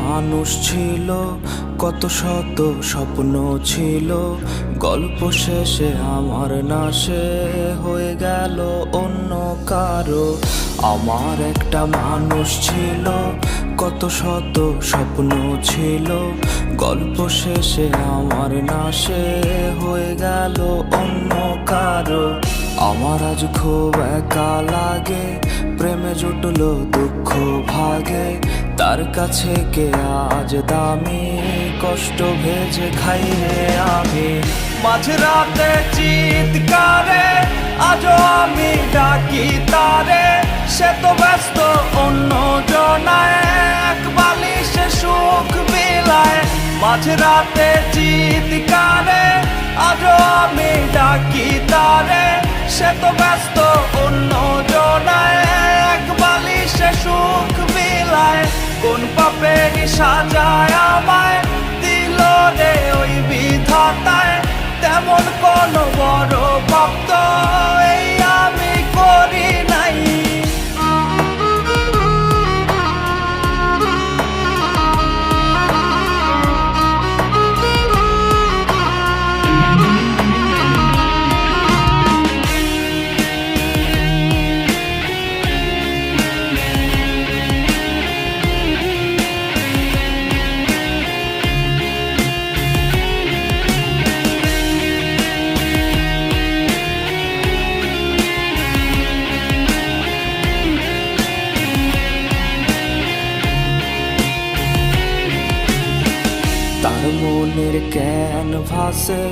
মানুষ ছিল, কত শত স্বপ্ন ছিল। গল্প শেষে আমার নাশে হয়ে গেল অন্য কারও। আমার একটা মানুষ ছিল, কত শত স্বপ্ন ছিল। গল্প শেষে আমার নাশে হয়ে গেল অন্য কারও। আমার আজ খুব একা লাগে, প্রেমে জুটলো দুঃখ ভাগে। তার কাছে কে আজ দামি কষ্ট ভেজে খাই রে আমি মাঝরাতে চিৎকারে, আজও আমি ডাকি তারে। সে তো ব্যস্ত অন্য জনায়, এক বালিশে সুখ বিলায়। মাঝরাতে চিৎকারে, আজও আমি ডাকি তারে। সে তো ব্যস্ত অন্য জনায়, এক বালিশে সুখ কোন পাপে সাজায় আমায় তার মনের ক্যানভাসে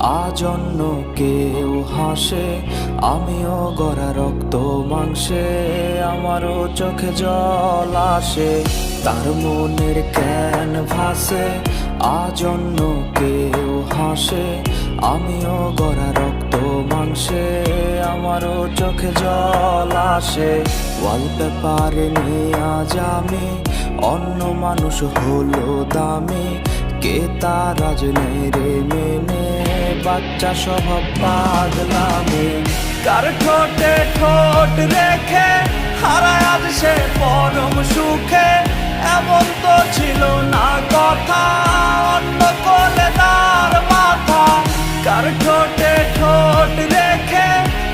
আজ অন্য কেউ হাসে। আমিও গড়া রক্ত মাংসে, আমারও চোখে জল আসে। তার মনের ক্যানভাসে আজ অন্য কেউ হাসে। আমিও গড়া রক্ত মাংসে, আমারও চোখে জল আসে। ওয়ালপেপারে নিয়ে আজ আমি, অন্য মানুষ হলো দামি। কে তার রে মেনে? বাচ্চা স্বভাব পাগলামে কার ঠোঁটে ঠোঁট রেখে হারায় আজ সে পরম সুখে? এমন তো ছিল না কথা, অন্য কোলে তার মাথা। কার ঠোঁটে ঠোঁট রেখে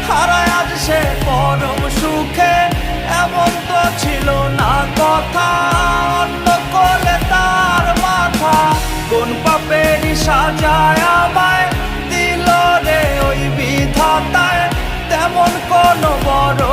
হারায় আজ সে পরম সুখে? এমন তো ছিল না কথা call for no water.